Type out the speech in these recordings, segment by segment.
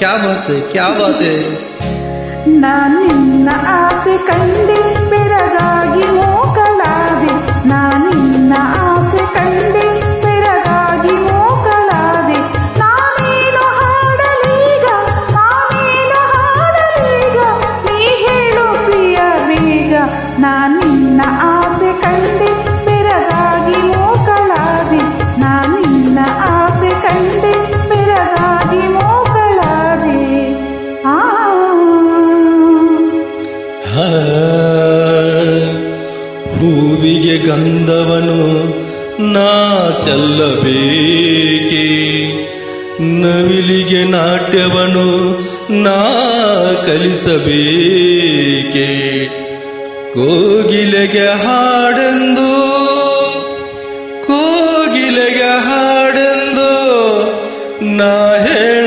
क्या बात है क्या बात है ना निन्ना ಗಂಧವನು ನಾ ಚಲ್ಲಬೇಕೆ. ನವಿಲಿಗೆ ನಾಟ್ಯವನು ನಾ ಕಲಿಸಬೇಕೆ. ಕೋಗಿಲೆಗೆ ಹಾಡೆಂದು ಕೋಗಿಲೆಗೆ ಹಾಡೆಂದು ನಾ ಹೇಳಬೇಕೆ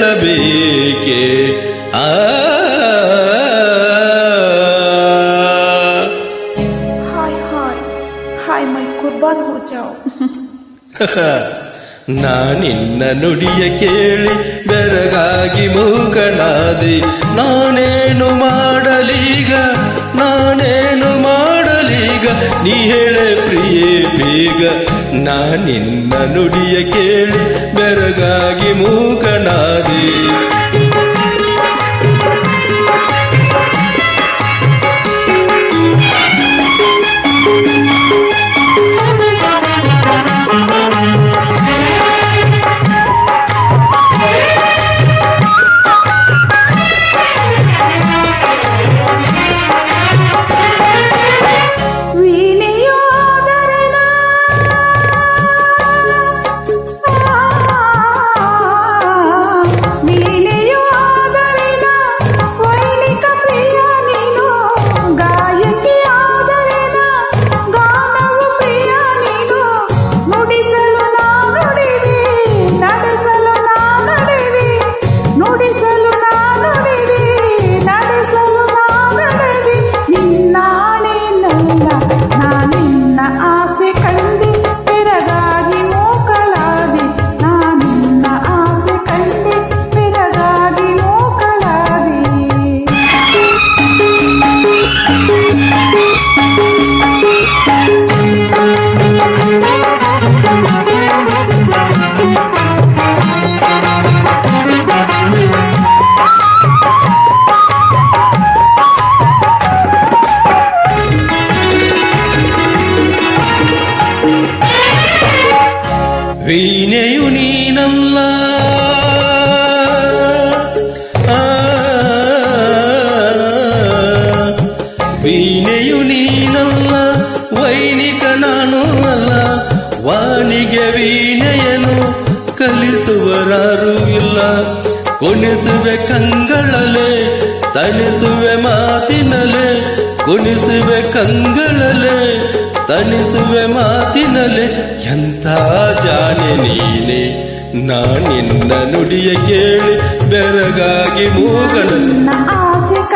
हाय मैं कुर्बान हो जाओ ನಾನಿನ್ನ ನುಡಿಯ ಕೇಳಿ ಬೆರಗಾಗಿ ಮೂಕನಾದೆ ನಾನೇನು ಮಾಡಲೀಗ ನಾನೇನು ಮಾಡಲೀಗ ನೀ ಹೇಳೆ ಪ್ರಿಯೇ ಬೇಗ ನಾನಿನ್ನ ನುಡಿಯ ಕೇಳಿ ಬೆರಗಾಗಿ ಮೂಕನಾದೆ ವಾಣಿಗೆ ವೀಣೆಯನು ಕಲಿಸುವರಾರು ಇಲ್ಲ. ಕುಣಿಸುವೆ ಕಂಗಳಲೆ, ತಣಿಸುವೆ ಮಾತಿನಲೆ, ಕುಣಿಸುವೆ ಕಂಗಳಲೆ, ತಣಿಸುವೆ ಮಾತಿನಲೆ, ಎಂಥ ಜಾನೆ ನೀನೆ. ನಾನಿನ್ನ ನುಡಿಯ ಕೇಳಿ, ಬೆರಗಾಗಿ ಮೂಗಳನ್ನು ಆಸೆ